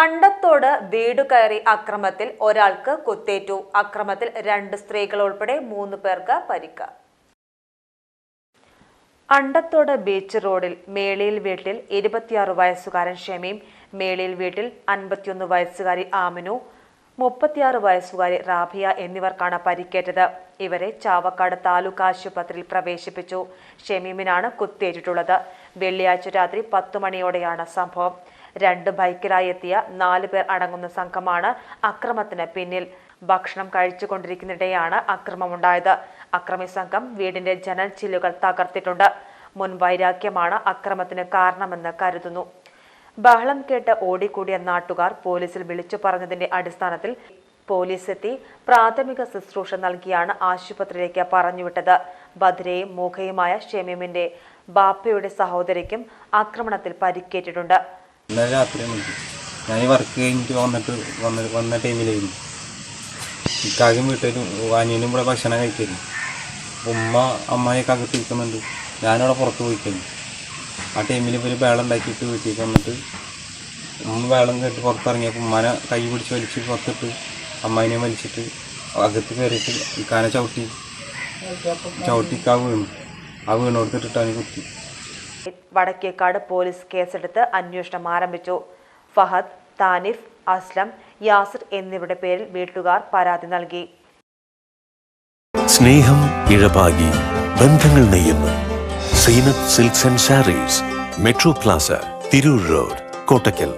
അണ്ടത്തോട് വീടു കയറി അക്രമത്തിൽ ഒരാൾക്ക് കുത്തേറ്റു. അക്രമത്തിൽ രണ്ട് സ്ത്രീകൾ ഉൾപ്പെടെ മൂന്ന് പേർക്ക് പരിക്ക്. അണ്ടത്തോട് ബീച്ച് റോഡിൽ മേളിയിൽ വീട്ടിൽ ഇരുപത്തിയാറ് വയസ്സുകാരൻ ഷമീം മേളിയിൽ വീട്ടിൽ അൻപത്തിയൊന്ന് വയസ്സുകാരി ആമിനു മുപ്പത്തിയാറ് വയസ്സുകാരി റാബിയ എന്നിവർക്കാണ് പരിക്കേറ്റത്. ഇവരെ ചാവക്കാട് താലൂക്ക് ആശുപത്രിയിൽ പ്രവേശിപ്പിച്ചു. ഷമീമിനാണ് കുത്തേറ്റിട്ടുള്ളത്. വെള്ളിയാഴ്ച രാത്രി പത്തു മണിയോടെയാണ് സംഭവം. രണ്ട് ബൈക്കിലായി എത്തിയ നാല് പേർ അടങ്ങുന്ന സംഘമാണ് അക്രമത്തിന് പിന്നിൽ. ഭക്ഷണം കഴിച്ചുകൊണ്ടിരിക്കുന്നിടെയാണ് അക്രമമുണ്ടായത്. അക്രമി സംഘം വീടിന്റെ ജനൽ ചില്ലുകൾ തകർത്തിട്ടുണ്ട്. മുൻ വൈരാഗ്യമാണ് അക്രമത്തിന് കാരണമെന്ന് കരുതുന്നു. ബഹളം കേട്ട് ഓടിക്കൂടിയ നാട്ടുകാർ പോലീസിൽ വിളിച്ചു പറഞ്ഞതിന്റെ അടിസ്ഥാനത്തിൽ പോലീസ് എത്തി പ്രാഥമിക ശുശ്രൂഷ നൽകിയാണ് ആശുപത്രിയിലേക്ക് പറഞ്ഞുവിട്ടത്. ബദ്രയും മൂഖയുമായ ഷെമീമിന്റെ ബാപ്പയുടെ സഹോദരിക്കും ആക്രമണത്തിൽ പരിക്കേറ്റിട്ടുണ്ട്. ഇന്നലെ രാത്രി വിളിച്ചു ഞാൻ ഈ വർക്ക് കഴിഞ്ഞിട്ട് വന്നിട്ട് വന്ന വന്ന ടൈമിലായിരുന്നു ഇക്കാകും വീട്ടിലും അനിയനും ഇവിടെ ഭക്ഷണം കഴിക്കായിരുന്നു. ഉമ്മ അമ്മയൊക്കെ അകത്ത് ഇരിക്കുന്നുണ്ട്. ഞാനവിടെ പുറത്ത് പോയിക്കുന്നു ആ ടൈമിൽ ഇവർ വേളം ഉണ്ടാക്കിയിട്ട് വീട്ടിൽ വന്നിട്ട് ഉമ്മ വേളം കേട്ട് പുറത്തിറങ്ങിയപ്പോൾ ഉമ്മനെ കൈ പിടിച്ച് വലിച്ച് പുറത്തിട്ട് അമ്മായിനെ വലിച്ചിട്ട് അകത്ത് കയറിയിട്ട് ഇക്കാനെ ചവിട്ടി ചവിട്ടിക്കാ വീണു. ആ വീണോടുത്തിട്ടിട്ടാണ് കുത്തി. വടക്കേക്കാട് പോലീസ് കേസെടുത്ത് അന്വേഷണം ആരംഭിച്ചു. ഫഹദ് താനിഫ് അസ്ലം യാസിർ എന്നിവരുടെ പേരിൽ വീട്ടുകാർ പരാതി നൽകി. സ്നേഹം ഇഴപാകി ബന്ധങ്ങൾ നെയ്യുന്നു Zeenath silks and sarees metro plaza Tirur road Kottakkal.